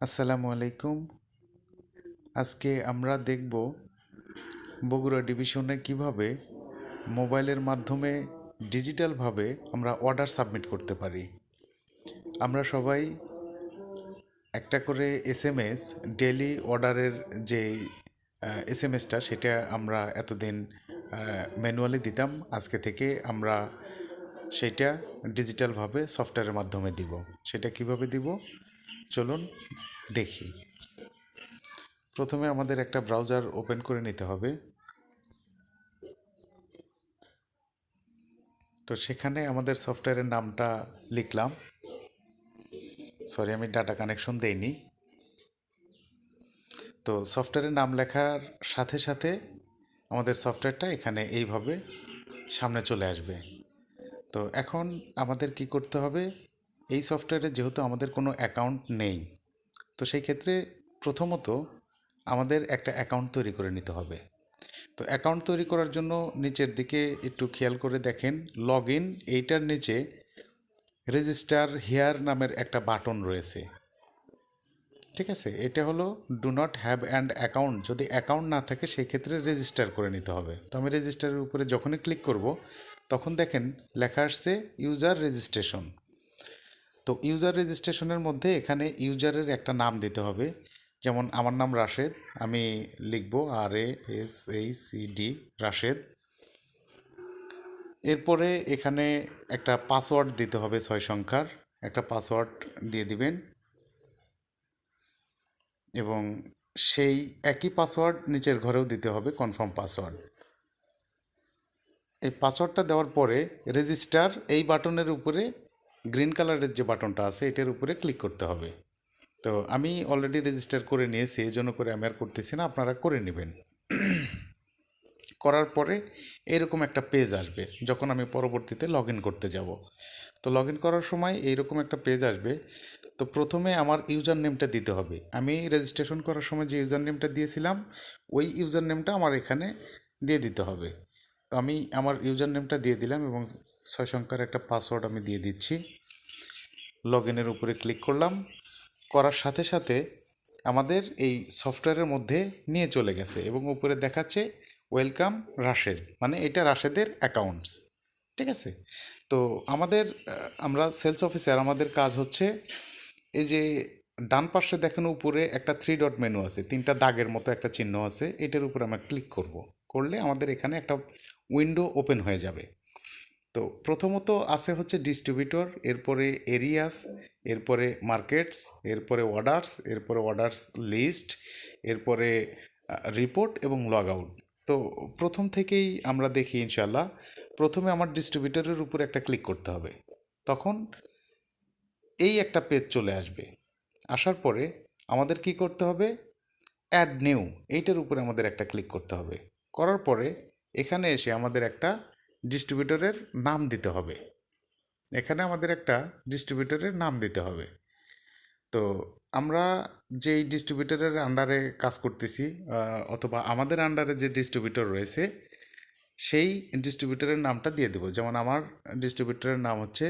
আসসালামু আলাইকুম। আজকে আমরা দেখব বগুড়া ডিভিশনে কীভাবে মোবাইলের মাধ্যমে ডিজিটালভাবে আমরা অর্ডার সাবমিট করতে পারি। আমরা সবাই একটা করে এস এম এস ডেলি অর্ডারের যে এস এম এসটা সেটা আমরা এতদিন ম্যানুয়ালি দিতাম। আজকে থেকে আমরা সেটা ডিজিটালভাবে সফটওয়্যারের মাধ্যমে দিব। সেটা কীভাবে দিব? চলুন দেখি। প্রথমে আমাদের একটা ব্রাউজার ওপেন করে নিতে হবে। তো সেখানে আমাদের সফটওয়্যারের নামটা লিখলাম। সরি আমি ডাটা কানেকশন দেইনি। তো সফটওয়্যারের নাম লেখার সাথে সাথে আমাদের সফটওয়্যারটা এখানে এইভাবে সামনে চলে আসবে। তো এখন আমাদের কি করতে হবে? এই সফটওয়্যারে যেহেতু আমাদের কোনো অ্যাকাউন্ট নেই, তো সেই ক্ষেত্রে প্রথমত আমাদের একটা অ্যাকাউন্ট তৈরি করে নিতে হবে। তো অ্যাকাউন্ট তৈরি করার জন্য নিচের দিকে একটু খেয়াল করে দেখেন লগ ইন এইটার নিচে রেজিস্টার হেয়ার নামের একটা বাটন রয়েছে। ঠিক আছে? এটা হলো do not have and account. যদি অ্যাকাউন্ট না থাকে, সেই ক্ষেত্রে রেজিস্টার করে নিতে হবে। তো আমি রেজিস্টারের উপরে যখনই ক্লিক করব, তখন দেখেন লেখা আসছে ইউজার রেজিস্ট্রেশন। তো ইউজার রেজিস্ট্রেশনের মধ্যে এখানে ইউজারের একটা নাম দিতে হবে। যেমন আমার নাম রাশেদ, আমি লিখব R A S H C D Rashed. এরপরে এখানে একটা পাসওয়ার্ড দিতে হবে ছয় সংখ্যার, একটা পাসওয়ার্ড দিয়ে দিবেন। এবং সেই একই পাসওয়ার্ড নিচের ঘরেও দিতে হবে কনফার্ম পাসওয়ার্ড এই পাসওয়ার্ডটা দেওয়ার পরে রেজিস্টার এই বাটনের উপরে গ্রিন কালারের যে বাটনটা আছে, এটার উপরে ক্লিক করতে হবে। তো আমি অলরেডি রেজিস্টার করে নিয়েছি, এই জন্য করে আমি আর করতেছি না, আপনারা করে নেবেন। করার পরে এরকম একটা পেজ আসবে, যখন আমি পরবর্তীতে লগ করতে যাব। তো লগ করার সময় এইরকম একটা পেজ আসবে। তো প্রথমে আমার ইউজার নেমটা দিতে হবে। আমি রেজিস্ট্রেশন করার সময় যে ইউজার নেমটা দিয়েছিলাম, ওই ইউজার নেমটা আমার এখানে দিয়ে দিতে হবে। তো আমি আমার ইউজার নেমটা দিয়ে দিলাম এবং ছয় সংখ্যার একটা পাসওয়ার্ড আমি দিয়ে দিচ্ছি। লগ ইনের উপরে ক্লিক করলাম। করার সাথে সাথে আমাদের এই সফটওয়্যারের মধ্যে নিয়ে চলে গেছে এবং উপরে দেখাচ্ছে ওয়েলকাম রাশেদ মানে এটা রাশেদের অ্যাকাউন্টস ঠিক আছে? তো আমাদের আমরা সেলস অফিসার আমাদের কাজ হচ্ছে এই যে ডান পাশে দেখেন উপরে একটা থ্রি ডট মেনু আছে, তিনটা দাগের মতো একটা চিহ্ন আছে, এটার উপরে আমরা ক্লিক করব। করলে আমাদের এখানে একটা উইন্ডো ওপেন হয়ে যাবে। তো প্রথমত আছে হচ্ছে ডিস্ট্রিবিউটর এরপরে এরিয়াস এরপরে মার্কেটস এরপরে অর্ডার্স এরপরে অর্ডার্স লিস্ট এরপরে রিপোর্ট এবং লগ আউট তো প্রথম থেকেই আমরা দেখি ইনশাল্লাহ প্রথমে আমার ডিস্ট্রিবিউটরের উপরে একটা ক্লিক করতে হবে। তখন এই একটা পেজ চলে আসবে। আসার পরে আমাদের কি করতে হবে? অ্যাড নিউ এইটার উপরে আমাদের একটা ক্লিক করতে হবে। করার পরে এখানে এসে আমাদের একটা ডিস্ট্রিবিউটরের নাম দিতে হবে। এখানে আমাদের একটা ডিস্ট্রিবিউটরের নাম দিতে হবে। তো আমরা যেই ডিস্ট্রিবিউটরের আন্ডারে কাজ করতেছি অথবা আমাদের আন্ডারে যে ডিস্ট্রিবিউটর রয়েছে, সেই ডিস্ট্রিবিউটরের নামটা দিয়ে দেবো। যেমন আমার ডিস্ট্রিবিউটরের নাম হচ্ছে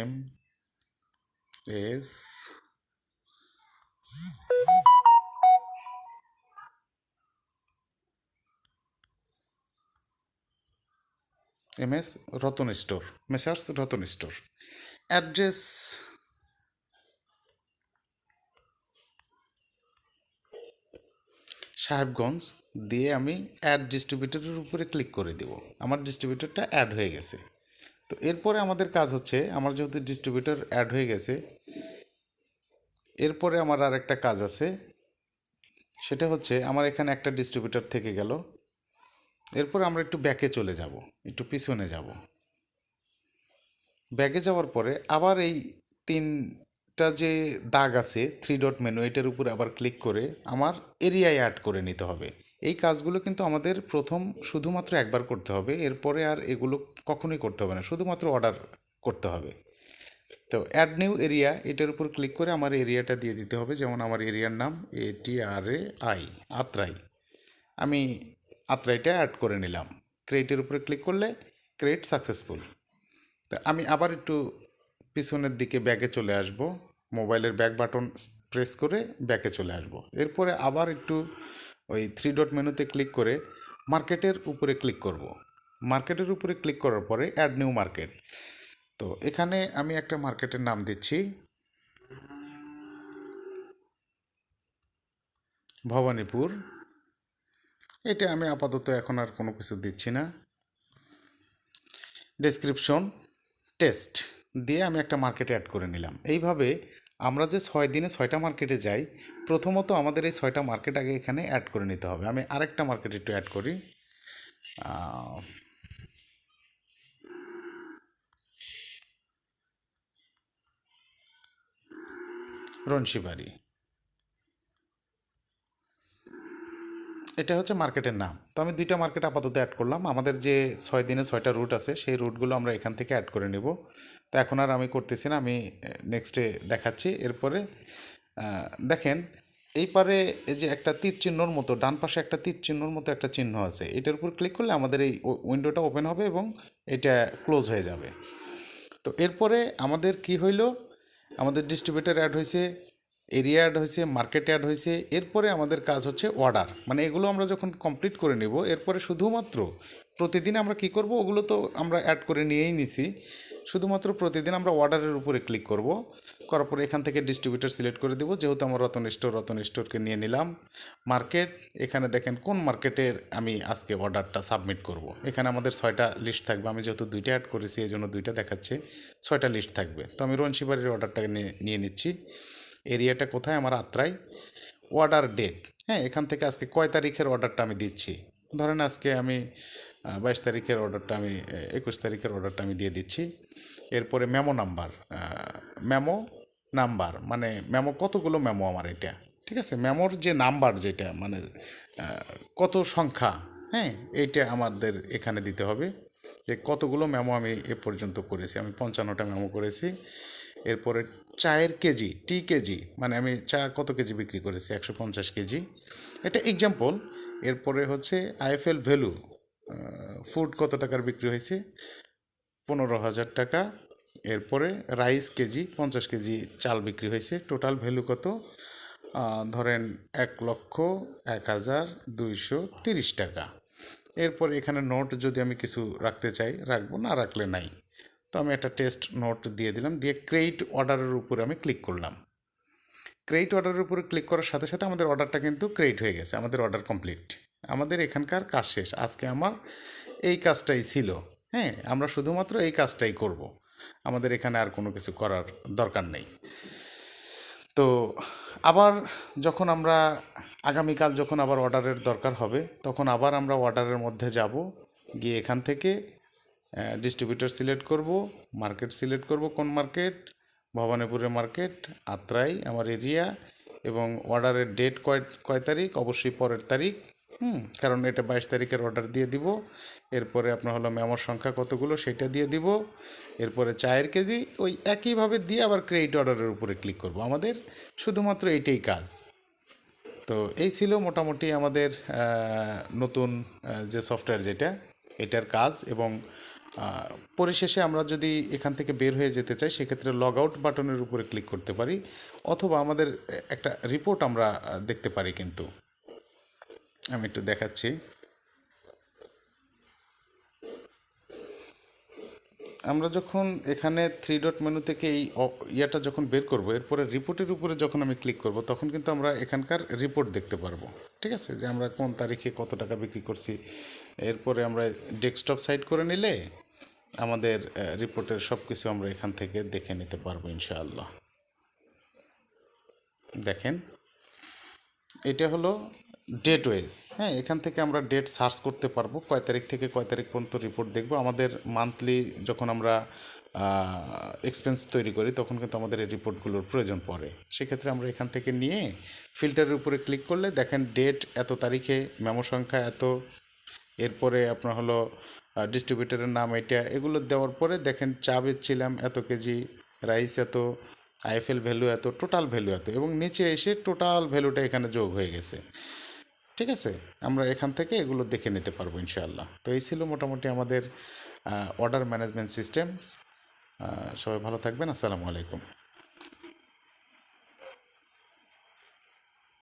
M S M S Ratan store messrs Ratan store address Sahebganj, দিয়ে আমি অ্যাড ডিস্ট্রিবিউটরের উপরে ক্লিক করে দেব। আমার ডিস্ট্রিবিউটরটা অ্যাড হয়ে গেছে। তো এরপরে আমাদের কাজ হচ্ছে, আমার যেহেতু ডিস্ট্রিবিউটর অ্যাড হয়ে গেছে, এরপরে আমার আর একটা কাজ আছে। সেটা হচ্ছে, আমার এখানে একটা ডিস্ট্রিবিউটর থেকে গেল। এরপর আমরা একটু ব্যাকে চলে যাব, একটু পিছনে যাব। ব্যাকে যাওয়ার পরে আবার এই তিনটা যে দাগ আছে থ্রি ডট মেনু এটার উপরে আবার ক্লিক করে আমার এরিয়ায় অ্যাড করে নিতে হবে। এই কাজগুলো কিন্তু আমাদের প্রথম শুধুমাত্র একবার করতে হবে, এরপরে আর এগুলো কখনোই করতে হবে না, শুধুমাত্র অর্ডার করতে হবে। তো অ্যাড নিউ এরিয়া এটার উপর ক্লিক করে আমার এরিয়াটা দিয়ে দিতে হবে, যেমন আমার এরিয়ার নাম এ টি আর এ আই আত্রাই। আমি আত্রাইটা অ্যাড করে নিলাম। ক্রিয়েটের উপরে ক্লিক করলে ক্রিয়েট সাকসেসফুল তা আমি আবার একটু পিছনের দিকে ব্যাকে চলে আসব। মোবাইলের ব্যাক বাটন প্রেস করে ব্যাকে চলে আসব। এরপরে আবার একটু ওই থ্রি ডট মেনুতে ক্লিক করে মার্কেটের উপরে ক্লিক করব। মার্কেটের উপরে ক্লিক করার পরে অ্যাড নিউ মার্কেট তো এখানে আমি একটা মার্কেটের নাম দিচ্ছি। ভবানীপুর। এটা আমি আপাতত এখন আর কোনো কিছু দিচ্ছি না। ডেসক্রিপশন টেস্ট দিয়ে আমি একটা মার্কেটে অ্যাড করে নিলাম। এইভাবে আমরা যে ছয় দিনে ছয়টা মার্কেটে যাই প্রথমত আমাদের এই ছয়টা মার্কেট আগে এখানে অ্যাড করে নিতে হবে। আমি আরেকটা মার্কেট একটু অ্যাড করি। আহ, এটা হচ্ছে মার্কেটের নাম। তো আমি দুইটা মার্কেট আপাতত অ্যাড করলাম। আমাদের যে ছয় দিনে ছয়টা রুট আছে, সেই রুটগুলো আমরা এখান থেকে অ্যাড করে নেব। তো এখন আর আমি করতেছি না, আমি নেক্সটে দেখাচ্ছি। এরপরে দেখেন, এই পারে এই যে একটা তীর চিহ্নর মতো, ডান পাশে একটা তীর চিহ্নর মতো একটা চিহ্ন আছে। এটার উপর ক্লিক করলে আমাদের এই উইন্ডোটা ওপেন হবে এবং এটা ক্লোজ হয়ে যাবে। তো এরপরে আমাদের কি হইল? আমাদের ডিস্ট্রিবিউটার অ্যাড হয়েছে এরিয়া অ্যাড হয়েছে মার্কেট অ্যাড হয়েছে, এরপরে আমাদের কাজ হচ্ছে অর্ডার মানে এগুলো আমরা যখন কমপ্লিট করে নেব, এরপরে শুধুমাত্র প্রতিদিন আমরা কি করব? ওগুলো তো আমরা অ্যাড করে নিয়েই নিছি। শুধুমাত্র প্রতিদিন আমরা অর্ডারের উপরে ক্লিক করব। করার পরে এখান থেকে ডিস্ট্রিবিউটার সিলেক্ট করে দেবো। যেহেতু আমার রতন স্টোর রতন স্টোরকে নিয়ে নিলাম। মার্কেট এখানে দেখেন কোন মার্কেটের আমি আজকে অর্ডারটা সাবমিট করব। এখানে আমাদের ছয়টা লিস্ট থাকবে। আমি যেহেতু দুইটা অ্যাড করেছি, এই জন্য দুইটা দেখাচ্ছে। ছয়টা লিস্ট থাকবে। তো আমি রনশিবাড়ির অর্ডারটাকে নিয়ে নিয়ে নিচ্ছি। এরিয়াটা কোথায়? আমার আত্রাই। অর্ডার ডেট হ্যাঁ এখান থেকে আজকে কয় তারিখের অর্ডারটা আমি দিচ্ছি? ধরেন আজকে আমি বাইশ তারিখের অর্ডারটা আমি একুশ তারিখের অর্ডারটা আমি দিয়ে দিচ্ছি। এরপরে মেমো নাম্বার মেমো নাম্বার মানে মেমো কতগুলো মেমো আমার এটা? ঠিক আছে? মেমোর যে নাম্বার যেটা মানে কত সংখ্যা হ্যাঁ এইটা আমাদের এখানে দিতে হবে। যে কতগুলো মেমো আমি এ পর্যন্ত করেছি। আমি পঞ্চান্নটা মেমো করেছি। এরপরে চায়ের কেজি, টি কেজি মানে আমি চা কত কেজি বিক্রি করেছি? একশো পঞ্চাশ কেজি। এটা এক্সাম্পল এরপরে হচ্ছে আইএফএল ভ্যালু ফুড কত টাকার বিক্রি হয়েছে? পনেরো হাজার টাকা। এরপরে রাইস কেজি, পঞ্চাশ কেজি চাল বিক্রি হয়েছে। টোটাল ভ্যালু কত? ধরেন এক লক্ষ এক হাজার দুইশো তিরিশ টাকা। এরপর এখানে নোট যদি আমি কিছু রাখতে চাই, রাখব, না রাখলে নাই। তো আমি একটা টেস্ট নোট দিয়ে দিলাম, দিয়ে ক্রেডিট অর্ডারের উপরে আমি ক্লিক করলাম। ক্রেডিট অর্ডারের উপরে ক্লিক করার সাথে সাথে আমাদের অর্ডারটা কিন্তু ক্রেডিট হয়ে গেছে, আমাদের অর্ডার কমপ্লিট আমাদের এখানকার কাজ শেষ, আজকে আমার এই কাজটাই ছিল। হ্যাঁ আমরা শুধুমাত্র এই কাজটাই করব, আমাদের এখানে আর কোনো কিছু করার দরকার নেই। তো আবার যখন আমরা, আগামীকাল যখন আবার অর্ডারের দরকার হবে, তখন আবার আমরা অর্ডারের মধ্যে যাব, গিয়ে এখান থেকে ডিস্ট্রিবিউটর সিলেক্ট করব মার্কেট সিলেক্ট করব কোন মার্কেট ভবানীপুরের মার্কেট আত্রাই, আমার এরিয়া এবং অর্ডারের ডেট কয় কয় তারিখ? অবশ্যই পরের তারিখ। হুম, কারণ এটা বাইশ তারিখের অর্ডার দিয়ে দিব। এরপরে আপনার হলো মেমোর সংখ্যা কতগুলো সেটা দিয়ে দিব। এরপরে চায়ের কেজি, ওই একইভাবে দিয়ে আবার ক্রেডিট অর্ডারের উপরে ক্লিক করব। আমাদের শুধুমাত্র এইটাই কাজ। তো এই ছিল মোটামুটি আমাদের নতুন যে সফটওয়্যার যেটা, এটার কাজ এবং পরিশেষে আমরা যদি এখান থেকে বের হয়ে যেতে চাই, সেক্ষেত্রে লগ আউট বাটনের উপরে ক্লিক করতে পারি, অথবা আমাদের একটা রিপোর্ট আমরা দেখতে পারি কিন্তু। আমি একটু দেখাচ্ছি। আমরা যখন এখানে থ্রি ডট মেনু থেকে এই ইয়েটা যখন বের করব, এরপরে রিপোর্টের উপরে যখন আমি ক্লিক করব, তখন কিন্তু আমরা এখানকার রিপোর্ট দেখতে পারব। ঠিক আছে? যে আমরা কোন তারিখে কত টাকা বিক্রি করছি, এরপরে আমরা ডেস্কটপ সাইড করে নিলে আমাদের রিপোর্টের সব কিছু আমরা এখান থেকে দেখে নিতে পারব ইনশাআল্লাহ। দেখেন, এটা হলো ডেট ওয়েজ হ্যাঁ এখান থেকে আমরা ডেট সার্চ করতে পারব, কয় তারিখ থেকে কয় তারিখ পর্যন্ত রিপোর্ট দেখব। আমাদের মান্থলি যখন আমরা এক্সপেন্স তৈরি করি, তখন কিন্তু আমাদের এই রিপোর্টগুলোর প্রয়োজন পড়ে। সেক্ষেত্রে আমরা এখান থেকে নিয়ে ফিল্টারের উপরে ক্লিক করলে দেখেন ডেট, এত তারিখে, মেমো সংখ্যা এত, এরপরে আপনার হলো ডিস্ট্রিবিউটরের নাম এটা, এগুলো দেওয়ার পরে দেখেন চা বেচছিলাম এত কেজি রাইস এত আইএফএল ভ্যালু এত টোটাল ভ্যালু এত এবং নিচে এসে টোটাল ভ্যালুটা এখানে যোগ হয়ে গেছে। ঠিক আছে? আমরা এখান থেকে এগুলো দেখে নিতে পারব ইনশাআল্লাহ। তো এই ছিল মোটামুটি আমাদের অর্ডার ম্যানেজমেন্ট সিস্টেম সবাই ভালো থাকবেন। আসসালামু আলাইকুম।